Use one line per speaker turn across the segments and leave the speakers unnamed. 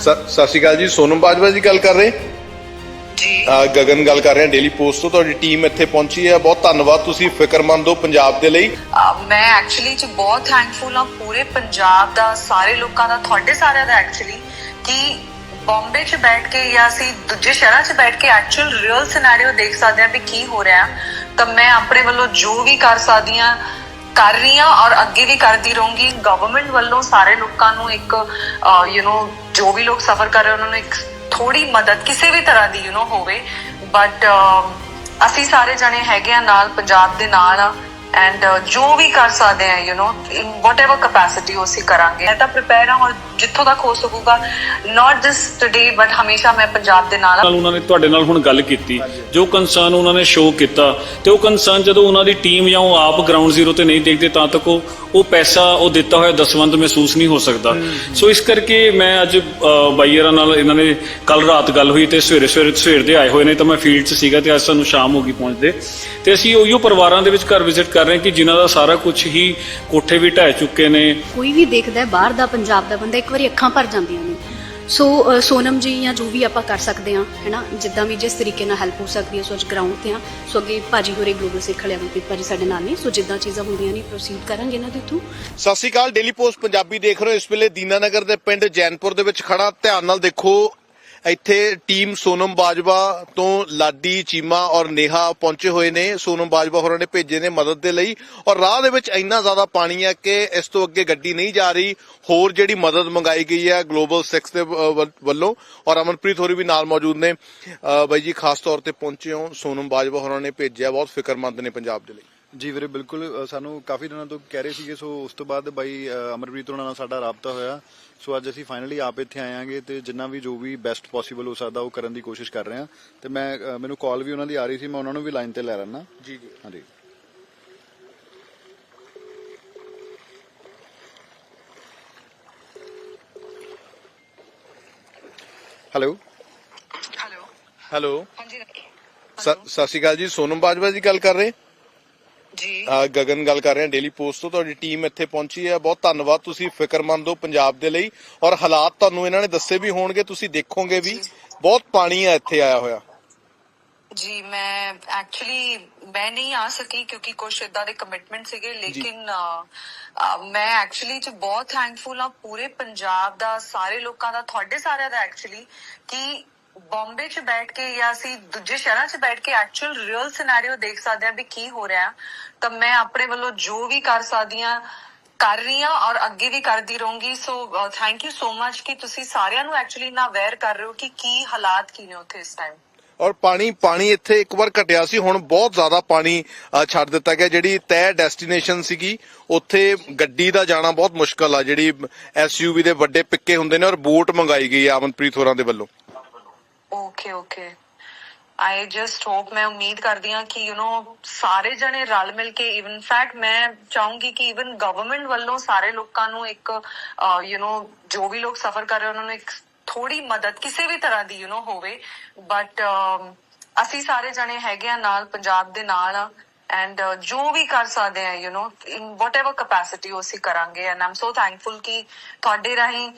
ਸਤਿ ਸ਼੍ਰੀ ਅਕਾਲ ਜੀ ਸੋਨਮ ਬਾਜਵਾ ਜੀ ਗੱਲ ਕਰ ਰਹੇ?
ਜੀ।
ਗਗਨ ਗੱਲ ਕਰ ਰਹੇ ਹਾਂ ਡੇਲੀ ਪੋਸਟ ਤੋਂ। ਤੁਹਾਡੀ ਟੀਮ ਇੱਥੇ ਪਹੁੰਚੀ ਹੈ। ਬਹੁਤ ਧੰਨਵਾਦ ਤੁਸੀਂ ਫਿਕਰਮੰਦ ਹੋ ਪੰਜਾਬ ਦੇ ਲਈ।
ਮੈਂ ਐਕਚੁਅਲੀ ਚ ਬਹੁਤ ਥੈਂਕਫੁਲ ਹਾਂ ਪੂਰੇ ਪੰਜਾਬ ਦਾ ਸਾਰੇ ਲੋਕਾਂ ਦਾ ਤੁਹਾਡੇ ਸਾਰਿਆਂ ਦਾ ਐਕਚੁਅਲੀ ਕਿ ਬੰਬੇ ਚ ਬੈਠ ਕੇ ਜਾਂ ਅਸੀਂ ਦੂਜੇ ਸ਼ਹਿਰਾਂ ਚ ਬੈਠ ਕੇ ਐਕਚੁਅਲ ਰੀਅਲ ਸਿਨੈਰੀਓ ਦੇਖ ਸਕਦੇ ਹਾਂ ਵੀ ਕੀ ਹੋ ਰਿਹਾ। ਤਾਂ ਮੈਂ ਆਪਣੇ ਵੱਲੋਂ ਜੋ ਵੀ ਕਰ ਸਕਦੀ ਹਾਂ ਕਰ ਰਹੀ ਹਾਂ ਔਰ ਅੱਗੇ ਵੀ ਕਰਦੀ ਰਹੂੰਗੀ ਗਵਰਨਮੈਂਟ ਵੱਲੋਂ ਸਾਰੇ ਲੋਕਾਂ ਨੂੰ ਇੱਕ ਯੂ نو ਜੋ ਵੀ ਲੋਕ ਸਫਰ ਕਰ ਰਹੇ ਉਹਨਾਂ ਨੂੰ ਇੱਕ ਥੋੜੀ ਮਦਦ ਕਿਸੇ ਵੀ ਤਰ੍ਹਾਂ ਦੀ ਯੂ نو ਹੋਵੇ ਬਟ ਅਸੀਂ ਸਾਰੇ ਜਣੇ ਹੈਗੇ ਆ ਨਾਲ ਪੰਜਾਬ ਦੇ ਨਾਲ ਆ ਐਂਡ uh, ਜੋ ਵੀ ਕਰ ਸਕਦੇ ਆ you know in whatever capacity ਉਹ ਕਰਾਂਗੇ। ਮੈਂ ਤਾਂ ਪ੍ਰਿਪੇਅਰ ਹਾਂ ਔਰ ਜਿੱਥੋਂ ਤੱਕ ਹੋ ਸਕੂਗਾ ਨਾਟ ਦਿਸ ਟੁਡੇ ਬਟ ਹਮੇਸ਼ਾ ਮੈਂ ਪੰਜਾਬ ਦੇ ਨਾਲ
ਨਾਲ ਉਹਨਾਂ ਨੇ ਤੁਹਾਡੇ ਨਾਲ ਹੁਣ ਗੱਲ ਕੀਤੀ ਜੋ ਕੰਸਰਨ ਉਹਨਾਂ ਨੇ ਸ਼ੋਅ ਕੀਤਾ ਤੇ ਉਹ ਕੰਸਰਨ ਜਦੋਂ ਉਹਨਾਂ ਦੀ ਟੀਮ ਜਾਂ ਉਹ ਆਪ ਗਰਾਊਂਡ ਜ਼ੀਰੋ ਤੇ ਨਹੀਂ ਦੇਖਦੇ ਤਾਂ ਤੱਕ ਉਹ ਉਹ ਪੈਸਾ ਉਹ ਦਿੱਤਾ ਹੋਇਆ ਦਸਵੰਦ ਮਹਿਸੂਸ ਨਹੀਂ ਹੋ ਸਕਦਾ। ਸੋ ਇਸ ਕਰਕੇ ਮੈਂ ਅੱਜ ਅ, ਨਾਲ ਇਹਨਾਂ ਨੇ ਕੱਲ ਰਾਤ ਗੱਲ ਹੋਈ ਤੇ ਸਵੇਰੇ ਸਵੇਰੇ ਸਵੇਰ ਦੇ ਆਏ ਹੋਏ ਨੇ ਤਾਂ ਮੈਂ ਫੀਲਡ 'ਚ ਸੀਗਾ ਤੇ ਅੱਜ ਸਾਨੂੰ ਸ਼ਾਮ ਹੋ ਗਈ ਪਹੁੰਚਦੇ। ਤੇ ਅਸੀਂ ਉਹੀਓ ਪਰਿਵਾਰਾਂ ਦੇ ਵਿੱਚ ਘਰ ਵਿਜ਼ਿਟ ਕਰ ਰਹੇ ਕਿ ਜਿਨ੍ਹਾਂ ਦਾ ਸਾਰਾ ਕੁਝ ਹੀ ਕੋਠੇ ਵੀ ਢਹਿ ਚੁੱਕੇ ਨੇ।
ਕੋਈ ਵੀ ਦੇਖਦਾ ਹੈ ਬਾਹਰ ਦਾ ਪੰਜਾਬ ਦਾ ਬੰਦਾ ਇੱਕ ਵਾਰੀ ਅੱਖਾਂ ਭਰ ਜਾਂਦੀਆਂ ਨੇ। ਸੋ ਅ, ਸੋਨਮ ਜੀ ਜਾਂ ਜੋ ਵੀ ਆਪਾਂ ਕਰ ਸਕਦੇ ਹਾਂ ਹੈਨਾ ਜਿੱਦਾਂ ਵੀ ਜਿਸ ਤਰੀਕੇ ਨਾਲ ਹੈਲਪ ਹੋ ਸਕਦੀ ਹੈ ਸੋ ਅੱਜ ਗਰਾਊਂਡ ਤੇ ਆ ਸੋ ਅੱਗੇ ਭਾਜੀ ਹੋਰੇ ਗਲੋਬਲ ਸਿੱਖ ਲਿਆ ਵੀ ਭਾਜੀ ਸਾਡੇ ਨਾਲ ਨੇ। ਸੋ ਜਿੱਦਾਂ ਚੀਜ਼ਾਂ ਹੁੰਦੀਆਂ ਨੇ ਪ੍ਰੋਸੀਡ ਕਰਾਂਗੇ ਇਹਨਾਂ ਦੇ ਥਰੂ
ਸਤਿ ਸ਼੍ਰੀ ਅਕਾਲ ਡੇਲੀ ਪੋਸਟ ਪੰਜਾਬੀ ਦੇਖ ਰਹੇ ਹੋ। ਇਸ ਵੇਲੇ ਦੀਨਾਨਗਰ ਦੇ ਪਿੰਡ ਜੈਨਪੁਰ ਦੇ ਵਿੱਚ ਖੜਾ ਧਿਆਨ ਨਾਲ ਦੇਖੋ ਇੱਥੇ ਟੀਮ ਸੋਨਮ ਬਾਜਵਾ ਤੋਂ ਲਾਡੀ, ਚੀਮਾ ਔਰ ਨੇਹਾ ਪਹੁੰਚੇ ਹੋਏ ਨੇ। ਸੋਨਮ ਬਾਜਵਾ ਹੋਰਾਂ ਨੇ ਭੇਜੇ ਨੇ ਮਦਦ ਦੇ ਲਈ। ਔਰ ਰਾਹ ਦੇ ਵਿੱਚ ਇੰਨਾ ਜ਼ਿਆਦਾ ਪਾਣੀ ਹੈ ਕਿ ਇਸ ਤੋਂ ਅੱਗੇ ਗੱਡੀ ਨਹੀਂ ਜਾ ਰਹੀ। ਹੋਰ ਜਿਹੜੀ ਮਦਦ ਮੰਗਾਈ ਗਈ ਹੈ ਗਲੋਬਲ 6 ਦੇ ਵੱਲੋਂ। ਔਰ ਅਮਨਪ੍ਰੀਤ ਹੋਰੀ ਵੀ ਨਾਲ ਮੌਜੂਦ ਨੇ। ਬਾਈ ਜੀ, ਖਾਸ ਤੌਰ ਤੇ ਪਹੁੰਚੇ ਹੋ। ਸੋਨਮ ਬਾਜਵਾ ਹੋਰਾਂ ਨੇ ਭੇਜਿਆ। ਬਹੁਤ ਫਿਕਰਮੰਦ ਨੇ ਪੰਜਾਬ ਦੇ ਲਈ।
ਜੀ ਵੀਰੇ ਬਿਲਕੁਲ ਸਾਨੂੰ ਕਾਫੀ ਦਿਨਾਂ ਤੋਂ ਕਹਿ ਰਹੇ ਸੀਗੇ ਸੋ ਉਸ ਤੋਂ ਬਾਅਦ ਬਾਈ ਅਮਰਪ੍ਰੀਤ ਉਹਨਾਂ ਨਾਲ ਸਾਡਾ ਰਾਬਤਾ ਹੋਇਆ। ਸੋ ਅੱਜ ਅਸੀਂ ਫਾਈਨਲੀ ਆਪ ਇੱਥੇ ਆਏ ਆਂਗੇ ਤੇ ਜਿੰਨਾ ਵੀ ਜੋ ਵੀ ਬੈਸਟ ਪੋਸੀਬਲ ਹੋ ਸਕਦਾ ਉਹ ਕਰਨ ਦੀ ਕੋਸ਼ਿਸ਼ ਕਰ ਰਹੇ ਹਾਂ। ਤੇ ਮੈਂ ਮੈਨੂੰ ਕਾਲ ਵੀ ਉਹਨਾਂ ਦੀ ਆ ਰਹੀ ਸੀ ਮੈਂ ਉਹਨਾਂ ਨੂੰ ਵੀ ਲਾਈਨ ਤੇ ਲੈ ਲੈਣਾ
ਜੀ ਜੀ।
ਹਾਂਜੀ ਹੈਲੋ
ਹੈਲੋ
ਹੈਲੋ
ਹਾਂਜੀ
ਸਤਿ ਸਤਿ ਸ਼੍ਰੀ ਅਕਾਲ ਜੀ ਸੋਨਮ ਬਾਜਵਾ ਜੀ ਗੱਲ ਕਰ ਰਹੇ?
ਜੀ।
ਗਗਨ ਗੱਲ ਕਰ ਰਹੇ ਹਾਂ ਡੇਲੀ ਪੋਸਟ ਤੋਂ। ਤੁਹਾਡੀ ਟੀਮ ਇੱਥੇ ਪਹੁੰਚੀ ਹੈ। ਬਹੁਤ ਧੰਨਵਾਦ ਤੁਸੀਂ ਫਿਕਰਮੰਦ ਹੋ ਪੰਜਾਬ ਦੇ ਲਈ। ਔਰ ਹਾਲਾਤ ਤੁਹਾਨੂੰ ਇਹਨਾਂ ਨੇ ਦੱਸੇ ਵੀ ਹੋਣਗੇ ਤੁਸੀਂ ਦੇਖੋਗੇ ਵੀ। ਬਹੁਤ ਪਾਣੀ ਹੈ ਇੱਥੇ ਆਇਆ ਹੋਇਆ।
ਜੀ ਮੈਂ ਐਕਚੁਅਲੀ ਮੈਂ ਨਹੀਂ ਆ ਸਕੀ ਕਿਉਂਕਿ ਕੁਝ ਇਦਾਂ ਦੇ ਕਮਿਟਮੈਂਟ ਸੀਗੇ। ਲੇਕਿਨ ਮੈਂ ਐਕਚੁਅਲੀ ਚ ਬਹੁਤ ਥੈਂਕਫੁਲ ਹਾਂ। ਪੂਰੇ ਪੰਜਾਬ ਦਾ ਸਾਰੇ ਲੋਕਾਂ ਦਾ ਤੁਹਾਡੇ ਸਾਰਿਆਂ ਦਾ ਐਕਚੁਅਲੀ ਕਿ ਬੰਬੇ ਚ ਬੈਠ ਕੇ ਜਾਂ ਅਸੀਂ ਦੂਜੇ ਸ਼ਹਿਰਾਂ ਚ ਬੈਠ ਕੇ ਐਕਚੁਅਲ ਰੀਅਲ ਸਿਨੈਰੀਓ ਦੇਖ ਸਕਦੇ ਹਾਂ ਵੀ ਕੀ ਹੋ ਰਿਹਾ ਤਾਂ ਮੈਂ ਆਪਣੇ ਵੱਲੋਂ ਜੋ ਵੀ ਕਰ ਸਕਦੀ ਆ ਕਰ ਰਹੀ ਆ ਔਰ ਅੱਗੇ ਵੀ ਕਰਦੀ ਰਹੂੰਗੀ। So thank you so much ਕਿ ਤੁਸੀਂ ਸਾਰਿਆਂ ਨੂੰ ਐਕਚੁਅਲੀ ਨਾ ਅਵੇਅਰ ਕਰ ਰਹੇ ਹੋ ਕਿ ਕੀ ਹਾਲਾਤ ਕੀ ਨੇ ਉੱਥੇ ਇਸ ਟਾਈਮ
ਔਰ ਪਾਣੀ ਪਾਣੀ ਇੱਥੇ ਇੱਕ ਵਾਰ ਘਟਿਆ ਸੀ ਹੁਣ ਬਹੁਤ ਜ਼ਿਆਦਾ ਪਾਣੀ ਅਹ, ਛੱਡ ਦਿੱਤਾ ਗਿਆ ਜਿਹੜੀ ਤੈਅ ਡੈਸਟੀਨੇਸ਼ਨ ਸੀਗੀ ਉੱਥੇ ਗੱਡੀ ਦਾ ਜਾਣਾ ਬਹੁਤ ਮੁਸ਼ਕਲ ਆ ਜਿਹੜੀ ਐਸਯੂਵੀ ਦੇ ਵੱਡੇ ਪਿੱਕੇ ਹੁੰਦੇ ਨੇ ਔਰ ਬੋਟ ਮੰਗਾਈ ਗਈ ਹੈ ਅਮਨਪ੍ਰੀਤ ਹੋਰਾਂ ਦੇ ਵੱਲੋਂ।
okay okay I just hope ਮੈਂ ਉਮੀਦ ਕਰਦੀ ਹਾਂ ਕਿ ਯੂ نو ਸਾਰੇ ਜਣੇ ਰਲ ਮਿਲ ਕੇ ਇਵਨ ਫੈਕਟ ਮੈਂ ਚਾਹੂੰਗੀ ਕਿ ਇਵਨ ਗਵਰਨਮੈਂਟ ਵੱਲੋਂ ਸਾਰੇ ਲੋਕਾਂ ਨੂੰ ਇੱਕ ਯੂ نو ਜੋ ਵੀ ਲੋਕ ਸਫਰ ਕਰ ਰਹੇ ਉਹਨਾਂ ਨੂੰ ਇੱਕ ਥੋੜੀ ਮਦਦ ਕਿਸੇ ਵੀ ਤਰ੍ਹਾਂ ਦੀ ਯੂ نو ਹੋਵੇ ਬਟ ਅਸੀਂ ਸਾਰੇ ਜਣੇ ਹੈਗੇ ਆ ਨਾਲ ਪੰਜਾਬ ਦੇ ਨਾਲ ਆ ਐਂਡ ਜੋ ਵੀ ਕਰ ਸਕਦੇ ਆ you know in whatever capacity ਉਹ ਅਸੀਂ ਕਰਾਂਗੇ ਐਂਡ ਆਮ ਸੋ ਥੈਂਕਫੁਲ ਕਿ ਤੁਹਾਡੇ ਰਾਹੀਂ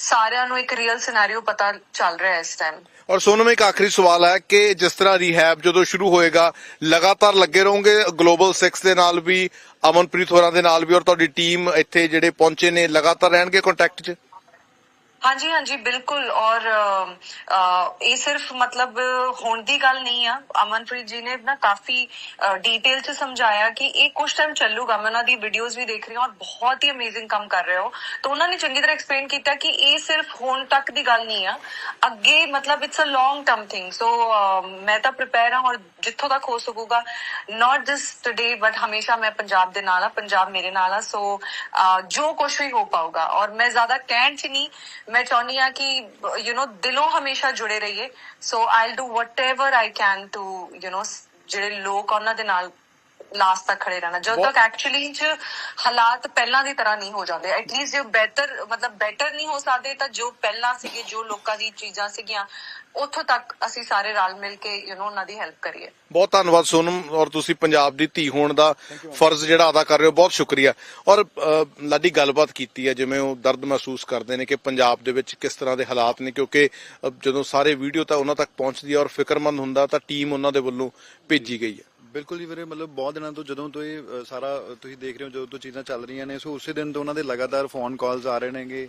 ਸਾਰਿਆਂ ਨੂੰ ਇੱਕ ਰੀਅਲ ਸਿਨੈਰੀਓ ਪਤਾ ਚੱਲ ਰਿਹਾ ਹੈ ਇਸ ਟਾਈਮ
ਔਰ ਸੋਨਮ, ਇੱਕ ਆਖਰੀ ਸਵਾਲ ਹੈ ਕਿ ਜਿਸ ਤਰ੍ਹਾਂ ਰੀਹੈਬ ਜਦੋਂ ਸ਼ੁਰੂ ਹੋਏਗਾ, ਲਗਾਤਾਰ ਲੱਗੇ ਰਹੋਗੇ ਗਲੋਬਲ 6 ਦੇ ਨਾਲ ਵੀ, ਅਮਨਪ੍ਰੀਤ ਹੋਰਾਂ ਦੇ ਨਾਲ ਵੀ, ਔਰ ਤੁਹਾਡੀ ਟੀਮ ਇੱਥੇ ਜਿਹੜੇ ਪਹੁੰਚੇ ਨੇ, ਲਗਾਤਾਰ ਰਹਿਣਗੇ ਕੰਟੈਕਟ 'ਚ?
ਹਾਂਜੀ ਹਾਂਜੀ ਬਿਲਕੁਲ ਔਰ ਅ, ਅ, ਇਹ ਸਿਰਫ ਮਤਲਬ ਹੁਣ ਦੀ ਗੱਲ ਨਹੀਂ ਆ ਅਮਨਪ੍ਰੀਤ ਜੀ ਨੇ ਨਾ ਕਾਫੀ ਡੀਟੇਲ ਚ ਸਮਝਾਇਆ ਕਿ ਇਹ ਕੁਝ ਟਾਈਮ ਚੱਲੂਗਾ ਮੈਂ ਉਹਨਾਂ ਦੀ ਵੀਡੀਓਜ਼ ਵੀ ਦੇਖ ਰਹੀ ਹਾਂ ਔਰ ਬਹੁਤ ਹੀ ਅਮੇਜ਼ਿੰਗ ਕੰਮ ਕਰ ਰਹੇ ਹੋ ਤਾਂ ਉਹਨਾਂ ਨੇ ਚੰਗੀ ਤਰ੍ਹਾਂ ਐਕਸਪਲੇਨ ਕੀਤਾ ਕਿ ਇਹ ਸਿਰਫ ਹੁਣ ਤੱਕ ਦੀ ਗੱਲ ਨਹੀਂ ਆ ਅੱਗੇ ਮਤਲਬ it's a long term thing so ਮੈਂ ਤਾਂ ਪ੍ਰਿਪੇਅਰ ਹਾਂ ਔਰ ਜਿੱਥੋਂ ਤੱਕ ਹੋ ਸਕੂਗਾ ਨਾਟ ਦਿਸ ਟੁਡੇ ਬਟ ਹਮੇਸ਼ਾ ਮੈਂ ਪੰਜਾਬ ਦੇ ਨਾਲ ਆ ਪੰਜਾਬ ਮੇਰੇ ਨਾਲ ਆ ਸੋ ਜੋ ਕੁਝ ਵੀ ਹੋ ਪਾਊਗਾ ਔਰ ਮੈਂ ਜ਼ਿਆਦਾ ਕਹਿਣ ਚ ਨਹੀਂ ਮੈਂ ਚਾਹੁੰਦੀ ਆ ਕਿ ਯੂ نو ਦਿਲੋਂ ਹਮੇਸ਼ਾ ਜੁੜੇ ਰਹੀਏ so I'll do whatever I can to you know ਜਿਹੜੇ ਲੋਕ ਉਹਨਾਂ ਦੇ ਨਾਲ ਲਾਸਟ ਤੱਕ ਖੜੇ ਰਹਿਣਾ। ਜਦੋਂ ਤੱਕ ਐਕਚੁਅਲੀ ਚ ਹਾਲਾਤ ਪਹਿਲਾਂ ਦੀ ਤਰ੍ਹਾਂ ਨਹੀਂ ਹੋ ਜਾਂਦੇ। ਐਟਲੀਸਟ ਜੋ ਬਿਹਤਰ ਮਤਲਬ ਬੈਟਰ ਨਹੀਂ ਹੋ ਸਕਦੇ ਤਾਂ ਜੋ ਪਹਿਲਾਂ ਸੀਗੇ ਜੋ ਲੋਕਾਂ ਦੀ ਚੀਜ਼ਾਂ ਸੀਗੀਆਂ ਉੱਥੋਂ ਤੱਕ ਅਸੀਂ ਸਾਰੇ ਰਲ ਮਿਲ ਕੇ ਯੂ نو ਉਹਨਾਂ ਦੀ ਹੈਲਪ ਕਰੀਏ।
ਬਹੁਤ ਧੰਨਵਾਦ ਸੋਨਮ ਔਰ ਤੁਸੀਂ ਪੰਜਾਬ ਦੀ ਧੀ ਹੋਣ ਦਾ ਫਰਜ਼ ਜਿਹੜਾ ਅਦਾ ਕਰ ਰਹੇ ਹੋ ਬਹੁਤ ਸ਼ੁਕਰੀਆ। ਔਰ ਲਾਡੀ ਗੱਲਬਾਤ ਕੀਤੀ ਹੈ ਜਿਵੇਂ ਉਹ ਦਰਦ ਮਹਿਸੂਸ ਕਰਦੇ ਨੇ ਕਿ ਪੰਜਾਬ ਦੇ ਵਿੱਚ ਕਿਸ ਤਰ੍ਹਾਂ ਦੇ ਹਾਲਾਤ ਨੇ ਕਿਉਂਕਿ ਜਦੋਂ ਸਾਰੇ ਵੀਡੀਓ ਤਾਂ ਉਹਨਾਂ ਤੱਕ ਪਹੁੰਚਦੀ ਹੈ ਔਰ ਫਿਕਰਮੰਦ ਹੁੰਦਾ ਤਾਂ ਟੀਮ ਉਹਨਾਂ ਦੇ ਵੱਲੋਂ ਭੇਜੀ ਗਈ ਹੈ।
ਬਿਲਕੁਲ ਜੀ ਵੀਰੇ ਮਤਲਬ ਬਹੁਤ ਦਿਨਾਂ ਤੋਂ ਜਦੋਂ ਤੋਂ ਇਹ ਅ, ਸਾਰਾ ਅ, ਤੁਸੀਂ ਦੇਖ ਰਹੇ ਹੋ ਜਦੋਂ ਤੋਂ ਚੀਜ਼ਾਂ ਚੱਲ ਰਹੀਆਂ ਨੇ ਸੋ ਉਸੇ ਦਿਨ ਤੋਂ ਉਹਨਾਂ ਦੇ ਲਗਾਤਾਰ ਫੋਨ ਕਾਲਸ ਆ ਰਹੇ ਨੇਗੇ।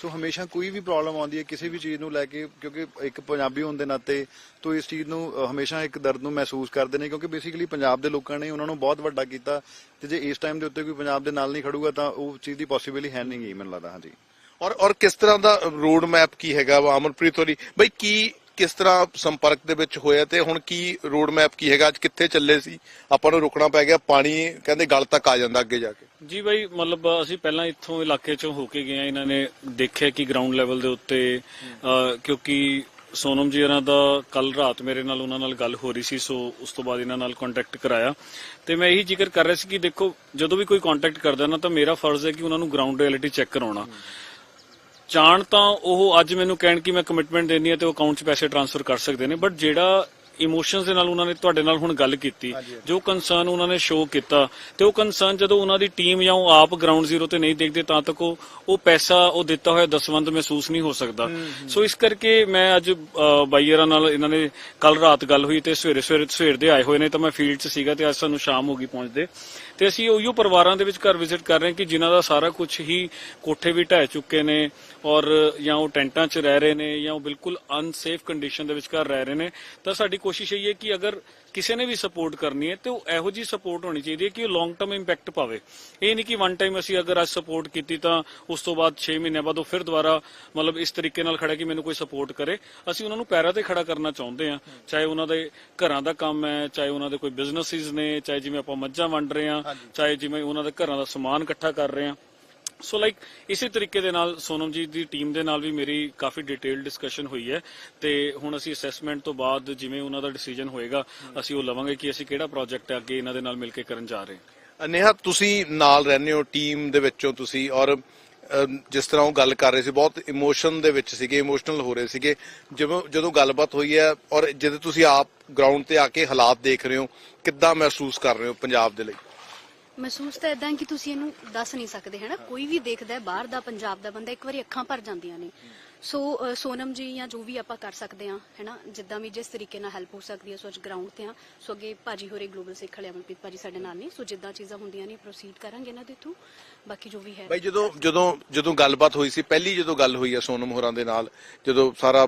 ਸੋ ਹਮੇਸ਼ਾ ਕੋਈ ਵੀ ਪ੍ਰੋਬਲਮ ਆਉਂਦੀ ਹੈ ਕਿਸੇ ਵੀ ਚੀਜ਼ ਨੂੰ ਲੈ ਕੇ ਕਿਉਂਕਿ ਇੱਕ ਪੰਜਾਬੀ ਹੋਣ ਦੇ ਨਾਤੇ ਤੋਂ ਇਸ ਚੀਜ਼ ਨੂੰ ਅ, ਹਮੇਸ਼ਾ ਇੱਕ ਦਰਦ ਨੂੰ ਮਹਿਸੂਸ ਕਰਦੇ ਨੇ ਕਿਉਂਕਿ ਬੇਸਿਕਲੀ ਪੰਜਾਬ ਦੇ ਲੋਕਾਂ ਨੇ ਉਹਨਾਂ ਨੂੰ ਬਹੁਤ ਵੱਡਾ ਕੀਤਾ ਤੇ ਜੇ ਇਸ ਟਾਈਮ ਦੇ ਉੱਤੇ ਕੋਈ ਪੰਜਾਬ ਦੇ ਨਾਲ ਨਹੀਂ ਖੜੂਗਾ ਤਾਂ ਉਹ ਚੀਜ਼ ਦੀ ਪੋਸੀਬਿਲਿਟੀ ਹੈ ਨਹੀਂ ਗੀ ਮੈਨੂੰ ਲੱਗਦਾ ਹਾਂਜੀ।
ਔਰ ਔਰ ਕਿਸ ਤਰ੍ਹਾਂ ਦਾ ਰੋਡ ਮੈਪ ਕੀ ਹੈਗਾ ਵਾ? ਅਮਰਪ੍ਰੀਤ ਹੋਰੀ ਬਈ ਕੀ ਕਿਸ ਤਰ੍ਹਾਂ ਸੰਪਰਕ ਦੇ ਵਿੱਚ ਹੋਇਆ ਤੇ ਹੁਣ ਕੀ ਰੋਡ ਮੈਪ ਕੀ ਹੈਗਾ, ਅੱਜ ਕਿੱਥੇ ਚੱਲੇ ਸੀ? ਆਪਾਂ ਨੂੰ ਰੁਕਣਾ ਪੈ ਗਿਆ, ਪਾਣੀ ਕਹਿੰਦੇ ਗਲ ਤੱਕ ਆ ਜਾਂਦਾ ਅੱਗੇ ਜਾ ਕੇ।
ਜੀ ਬਾਈ, ਮਤਲਬ ਅਸੀਂ ਪਹਿਲਾਂ ਇੱਥੋਂ ਇਲਾਕੇ ਚੋਂ ਹੋ ਕੇ ਗਏ ਆ ਇਹਨਾਂ ਨੇ ਦੇਖਿਆ ਕਿ ਗਰਾਊਂਡ ਲੈਵਲ ਦੇ ਉੱਤੇ ਕਿਉਂਕਿ ਸੋਨਮ ਜੀ ਇਹਨਾਂ ਦਾ ਕੱਲ ਰਾਤ ਮੇਰੇ ਨਾਲ ਉਹਨਾਂ ਨਾਲ ਗੱਲ ਹੋ ਰਹੀ ਸੀ, ਸੋ ਉਸ ਤੋਂ ਬਾਅਦ ਇਹਨਾਂ ਨਾਲ ਕੰਟੈਕਟ ਕਰਾਇਆ। ਤੇ ਮੈਂ ਇਹੀ ਜ਼ਿਕਰ ਕਰ ਰਿਹਾ ਸੀ ਕਿ ਦੇਖੋ, ਜਦੋਂ ਵੀ ਕੋਈ ਕੰਟੈਕਟ ਕਰਦਾ ਨਾ, ਤਾਂ ਮੇਰਾ ਫਰਜ਼ ਹੈ ਕਿ ਉਹਨਾਂ ਨੂੰ ਗਰਾਊਂਡ ਰਿਐਲਿਟੀ ਚੈੱਕ ਕਰਾਉਣਾ। ਚਾਣ ਤਾਂ ਉਹ ਅੱਜ ਮੈਨੂੰ ਕਹਿਣ ਕਿ ਮੈਂ ਕਮਿਟਮੈਂਟ ਦੇਣੀ ਹੈ ਤੇ ਉਹ ਅਕਾਊਂਟ 'ਚ ਪੈਸੇ ਟ੍ਰਾਂਸਫਰ ਕਰ ਸਕਦੇ ਨੇ ਬਟ ਜਿਹੜਾ ਇਮੋਸ਼ਨਸ ਦੇ ਨਾਲ ਉਹਨਾਂ ਨੇ ਤੁਹਾਡੇ ਨਾਲ ਹੁਣ ਗੱਲ ਕੀਤੀ ਜੋ ਕੰਸਰਨ ਉਹਨਾਂ ਨੇ ਸ਼ੋਅ ਕੀਤਾ ਤੇ ਉਹ ਕੰਸਰਨ ਜਦੋਂ ਉਹਨਾਂ ਦੀ ਟੀਮ ਜਾਂ ਉਹ ਆਪ ਗਰਾਊਂਡ ਜ਼ੀਰੋ ਤੇ ਨਹੀਂ ਦੇਖਦੇ ਤਾਂ ਤੱਕ ਉਹ ਉਹ ਪੈਸਾ ਉਹ ਦਿੱਤਾ ਹੋਇਆ ਦਸਵੰਦ ਮਹਿਸੂਸ ਨਹੀਂ ਹੋ ਸਕਦਾ। ਸੋ ਇਸ ਕਰਕੇ ਮੈਂ ਅੱਜ ਬਾਈਅਰਾਂ ਨਾਲ ਇਹਨਾਂ ਨੇ ਕੱਲ ਰਾਤ ਗੱਲ ਹੋਈ ਤੇ ਸਵੇਰੇ ਸਵੇਰੇ ਸਵੇਰ ਦੇ ਆਏ ਹੋਏ ਨੇ ਤਾਂ ਮੈਂ ਫੀਲਡ 'ਚ ਸੀਗਾ ਤੇ ਅੱਜ ਸਾਨੂੰ ਸ਼ਾਮ ਹੋ ਗਈ ਪਹੁੰਚਦੇ। ਤੇ ਅਸੀਂ ਉਹੀਓ ਪਰਿਵਾਰਾਂ ਦੇ ਵਿੱਚ ਘਰ ਵਿਜ਼ਿਟ ਕਰ ਰਹੇ ਹਾਂ ਕਿ ਜਿਨ੍ਹਾਂ ਦਾ ਸਾਰਾ ਕੁਝ ਹੀ ਕੋਠੇ ਵੀ ਢਹਿ ਚੁੱਕੇ ਨੇ ਔਰ ਜਾਂ ਉਹ ਟੈਂਟਾਂ 'ਚ ਰਹਿ ਰਹੇ ਨੇ ਜਾਂ ਉਹ ਬਿਲਕੁਲ ਅਨਸੇਫ ਕੰਡੀਸ਼ਨ ਦੇ ਵਿੱਚ ਘਰ ਰਹਿ ਰਹੇ ਨੇ, ਤਾਂ ਸਾਡੀ ਕੋਸ਼ਿਸ਼ ਇਹ ਹੈ ਕਿ ਅਗਰ ਕਿਸੇ ਨੇ ਵੀ ਸਪੋਰਟ ਕਰਨੀ ਹੈ ਤੇ ਉਹ ਇਹੋ ਜੀ ਸਪੋਰਟ ਹੋਣੀ ਚਾਹੀਦੀ ਹੈ ਕਿ ਉਹ ਲੌਂਗ ਟਰਮ ਇੰਪੈਕਟ ਪਾਵੇ। ਇਹ ਨਹੀਂ ਕਿ ਵਨ ਟਾਈਮ ਅਸੀਂ ਅਗਰ ਅੱਜ ਸਪੋਰਟ ਕੀਤੀ ਤਾਂ ਉਸ ਤੋਂ ਬਾਅਦ 6 ਮਹੀਨਿਆਂ ਬਾਅਦ ਉਹ ਫਿਰ ਦੁਬਾਰਾ ਮਤਲਬ ਇਸ ਤਰੀਕੇ ਨਾਲ ਖੜਾ ਕਿ ਮੈਨੂੰ ਕੋਈ ਸਪੋਰਟ ਕਰੇ। ਅਸੀਂ ਉਹਨਾਂ ਨੂੰ ਪੈਰਾਂ ਤੇ ਖੜਾ ਕਰਨਾ ਚਾਹੁੰਦੇ ਹਾਂ। ਚਾਹੇ ਉਹਨਾਂ ਦੇ ਘਰਾਂ ਦਾ ਕੰਮ ਹੈ ਚਾਹੇ ਉਹਨਾਂ ਦੇ ਕੋਈ ਬਿਜ਼ਨੈਸਿਸ ਨੇ ਚਾਹੇ ਜਿਵੇਂ ਆਪਾਂ ਮੱਝਾਂ ਵੰਡ ਰਹੇ ਹਾਂ ਚਾਹੇ ਜਿਵੇਂ ਉਹਨਾਂ ਦੇ ਘਰਾਂ ਦਾ ਸਮਾਨ ਇਕੱਠਾ ਕਰ ਰਹੇ ਹਾਂ। ਸੋ ਲਾਈਕ ਇਸੇ ਤਰੀਕੇ ਦੇ ਨਾਲ ਸੋਨਮ ਜੀ ਦੀ ਟੀਮ ਦੇ ਨਾਲ ਵੀ ਮੇਰੀ ਕਾਫੀ ਡਿਟੇਲ ਡਿਸਕਸ਼ਨ ਹੋਈ ਹੈ ਤੇ ਹੁਣ ਅਸੀਂ ਅਸੈਸਮੈਂਟ ਤੋਂ ਬਾਅਦ ਜਿਵੇਂ ਉਹਨਾਂ ਦਾ ਡਿਸੀਜਨ ਹੋਏਗਾ, ਅਸੀਂ ਉਹ ਲਵਾਂਗੇ ਕਿ ਅਸੀਂ ਕਿਹੜਾ ਪ੍ਰੋਜੈਕਟ ਅੱਗੇ ਇਹਨਾਂ ਦੇ ਨਾਲ ਮਿਲ ਕੇ ਕਰਨ ਜਾ ਰਹੇ ਹਾਂ।
ਨੇਹਾ ਤੁਸੀਂ ਨਾਲ ਰਹਿੰਦੇ ਹੋ ਟੀਮ ਦੇ ਵਿੱਚੋਂ ਤੁਸੀਂ ਔਰ ਜਿਸ ਤਰ੍ਹਾਂ ਉਹ ਗੱਲ ਕਰ ਰਹੇ ਸੀ, ਬਹੁਤ ਇਮੋਸ਼ਨ ਦੇ ਵਿੱਚ ਸੀਗੇ ਇਮੋਸ਼ਨਲ ਹੋ ਰਹੇ ਸੀਗੇ। ਜਦੋਂ ਜਦੋਂ ਗੱਲਬਾਤ ਹੋਈ ਹੈ ਔਰ ਜਦੋਂ ਤੁਸੀਂ ਆਪ ਗਰਾਊਂਡ ਤੇ ਆ ਕੇ ਹਾਲਾਤ ਦੇਖ ਰਹੇ ਹੋ, ਕਿੱਦਾਂ ਮਹਿਸੂਸ ਕਰ ਰਹੇ ਹੋ ਪੰਜਾਬ ਦੇ ਲਈ?
ਮਹਿਸੂਸ ਤਾਂ ਇਦਾਂ ਕਿ ਤੁਸੀਂ ਇਹਨੂੰ ਦੱਸ ਨਹੀਂ ਸਕਦੇ ਹੈ ਨਾ ਕੋਈ ਵੀ ਦੇਖਦਾ ਹੈ ਬਾਹਰ ਦਾ ਪੰਜਾਬ ਦਾ ਬੰਦਾ ਇੱਕ ਵਾਰੀ ਅੱਖਾਂ ਭਰ ਜਾਂਦੀਆਂ ਨੇ। ਸੋ ਅ, ਸੋਨਮ ਜੀ ਜਾਂ ਜੋ ਵੀ ਆਪਾਂ ਕਰ ਸਕਦੇ ਹਾਂ ਹੈ ਨਾ ਜਿੱਦਾਂ ਵੀ ਜਿਸ ਤਰੀਕੇ ਨਾਲ ਹੈਲਪ ਹੋ ਸਕਦੀ ਹੈ ਸੋ ਅੱਜ ਗਰਾਊਂਡ ਤੇ ਆ ਸੋ ਅੱਗੇ ਭਾਜੀ ਹੋਰੇ ਗਲੋਬਲ ਸਿੱਖ ਵਾਲੇ ਅਮਨਪ੍ਰੀਤ ਭਾਜੀ ਸਾਡੇ ਨਾਲ ਨੇ। ਸੋ ਜਿੱਦਾਂ ਚੀਜ਼ਾਂ ਹੁੰਦੀਆਂ ਨੇ ਪ੍ਰੋਸੀਡ ਕਰਾਂਗੇ ਇਹਨਾਂ ਦੇ ਥਰੂ ਬਾਕੀ ਜੋ ਵੀ ਹੈ
ਬਾਈ ਜਦੋਂ ਜਦੋਂ ਜਦੋਂ ਗੱਲਬਾਤ ਹੋਈ ਸੀ ਪਹਿਲੀ ਜਦੋਂ ਗੱਲ ਹੋਈ ਹੈ ਸੋਨਮ ਹੋਰਾਂ ਦੇ ਨਾਲ ਜਦੋਂ ਸਾਰਾ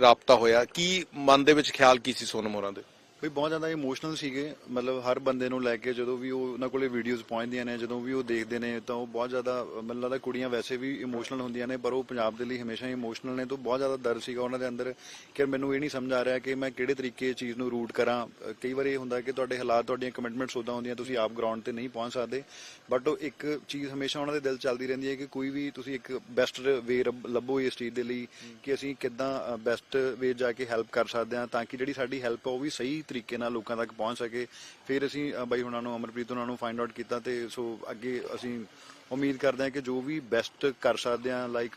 ਰਾਬਤਾ ਹੋਇਆ ਕੀ ਮਨ ਦੇ ਵਿੱਚ ਖਿਆਲ ਕੀ ਸੀ ਸੋਨਮ ਹੋਰਾਂ ਦੇ?
ਵੀ ਬਹੁਤ ਜ਼ਿਆਦਾ ਇਮੋਸ਼ਨਲ ਸੀਗੇ। ਮਤਲਬ ਹਰ ਬੰਦੇ ਨੂੰ ਲੈ ਕੇ ਜਦੋਂ ਵੀ ਉਹ ਉਹਨਾਂ ਕੋਲੇ ਵੀਡੀਓਜ਼ ਪਹੁੰਚਦੀਆਂ ਨੇ, ਜਦੋਂ ਵੀ ਉਹ ਦੇਖਦੇ ਨੇ, ਤਾਂ ਉਹ ਬਹੁਤ ਜ਼ਿਆਦਾ, ਮੈਨੂੰ ਲੱਗਦਾ ਕੁੜੀਆਂ ਵੈਸੇ ਵੀ ਇਮੋਸ਼ਨਲ ਹੁੰਦੀਆਂ ਨੇ, ਪਰ ਉਹ ਪੰਜਾਬ ਦੇ ਲਈ ਹਮੇਸ਼ਾ ਇਮੋਸ਼ਨਲ ਨੇ, ਤਾਂ ਬਹੁਤ ਜ਼ਿਆਦਾ ਡਰ ਸੀਗਾ ਉਹਨਾਂ ਦੇ ਅੰਦਰ ਕਿ ਮੈਨੂੰ ਇਹ ਨਹੀਂ ਸਮਝ ਆ ਰਿਹਾ ਕਿ ਮੈਂ ਕਿਹੜੇ ਤਰੀਕੇ ਇਹ ਚੀਜ਼ ਨੂੰ ਰੂਟ ਕਰਾਂ। ਕਈ ਵਾਰ ਇਹ ਹੁੰਦਾ ਕਿ ਤੁਹਾਡੇ ਹਾਲਾਤ, ਤੁਹਾਡੀਆਂ ਕਮਿਟਮੈਂਟਸ ਉਦਾਂ ਹੁੰਦੀਆਂ, ਤੁਸੀਂ ਆਪ ਗਰਾਊਂਡ ਤੇ ਨਹੀਂ ਪਹੁੰਚ ਸਕਦੇ। ਬਟ ਉਹ ਇੱਕ ਚੀਜ਼ ਹਮੇਸ਼ਾ ਉਹਨਾਂ ਦੇ ਦਿਲ 'ਚ ਚੱਲਦੀ ਰਹਿੰਦੀ ਹੈ ਕਿ ਕੋਈ ਵੀ ਤੁਸੀਂ ਇੱਕ ਬੈਸਟ ਵੇ ਲੱਭੋ ਇਸ ਚੀਜ਼ ਦੇ ਲਈ ਕਿ ਅਸੀਂ ਕਿੱਦਾਂ ਬੈਸਟ ਵੇ ਜਾ ਕੇ ਹੈਲਪ ਕਰ ਸਕਦੇ ਹਾਂ ਤਾਂ ਕਿ ਜਿਹੜੀ ਸਾਡੀ ਹੈਲਪ ਉਹ ਵੀ ਸਹੀ ਤਰੀਕੇ ਨਾਲ ਲੋਕਾਂ ਤੱਕ ਪਹੁੰਚ ਸਕੇ। ਫਿਰ ਅਸੀਂ ਅ, ਬਾਈ ਹੁਣਾਂ ਨੂੰ ਅਮਰਪ੍ਰੀਤ ਉਹਨਾਂ ਨੂੰ ਫਾਈਂਡ ਆਊਟ ਕੀਤਾ ਤੇ ਸੋ ਅੱਗੇ ਅਸੀਂ ਉਮੀਦ ਕਰਦੇ ਹਾਂ ਕਿ ਜੋ ਵੀ ਬੈਸਟ ਕਰ ਸਕਦੇ ਹਾਂ ਲਾਈਕ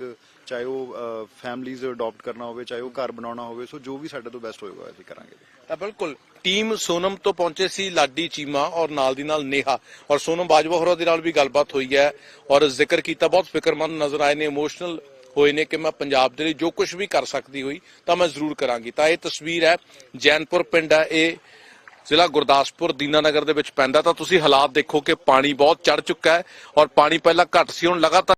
ਚਾਹੇ ਉਹ ਫੈਮਲੀਜ਼ ਅਡਾਪਟ ਕਰਨਾ ਹੋਵੇ ਚਾਹੇ ਉਹ ਘਰ ਬਣਾਉਣਾ ਹੋਵੇ ਸੋ ਜੋ ਵੀ ਸਾਡੇ ਤੋਂ ਬੈਸਟ ਹੋਏਗਾ ਅਸੀਂ ਕਰਾਂਗੇ।
ਤਾਂ ਬਿਲਕੁਲ ਟੀਮ ਸੋਨਮ ਤੋਂ ਪਹੁੰਚੇ ਸੀ ਲਾਡੀ ਚੀਮਾ ਔਰ ਨਾਲ ਦੀ ਨਾਲ ਨੇਹਾ। ਔਰ ਸੋਨਮ ਬਾਜਵਾ ਹੋਰਾਂ ਦੇ ਨਾਲ ਵੀ ਗੱਲਬਾਤ ਹੋਈ ਹੈ ਔਰ ਜ਼ਿਕਰ ਕੀਤਾ ਬਹੁਤ ਫਿਕਰਮੰਦ ਨਜ਼ਰ ਆਏ ਨੇ ਇਮੋਸ਼ਨਲ ਹੋਏ ਨੇ ਕਿ ਮੈਂ ਪੰਜਾਬ ਦੇ ਲਈ ਜੋ ਕੁਝ ਵੀ ਕਰ ਸਕਦੀ ਹੋਈ ਤਾਂ ਮੈਂ ਜ਼ਰੂਰ ਕਰਾਂਗੀ। ਤਾਂ ਇਹ ਤਸਵੀਰ ਹੈ, ਜੈਨਪੁਰ ਪਿੰਡ ਹੈ, ਇਹ ਜ਼ਿਲ੍ਹਾ ਗੁਰਦਾਸਪੁਰ, ਦੀਨਾਨਗਰ ਦੇ ਵਿੱਚ ਪੈਂਦਾ ਤਾਂ ਤੁਸੀਂ ਹਾਲਾਤ ਦੇਖੋ ਕਿ ਪਾਣੀ ਬਹੁਤ ਚੜ ਚੁੱਕਾ ਹੈ ਔਰ ਪਾਣੀ ਪਹਿਲਾਂ ਘੱਟ ਸੀ, ਹੁਣ ਲਗਾਤਾਰ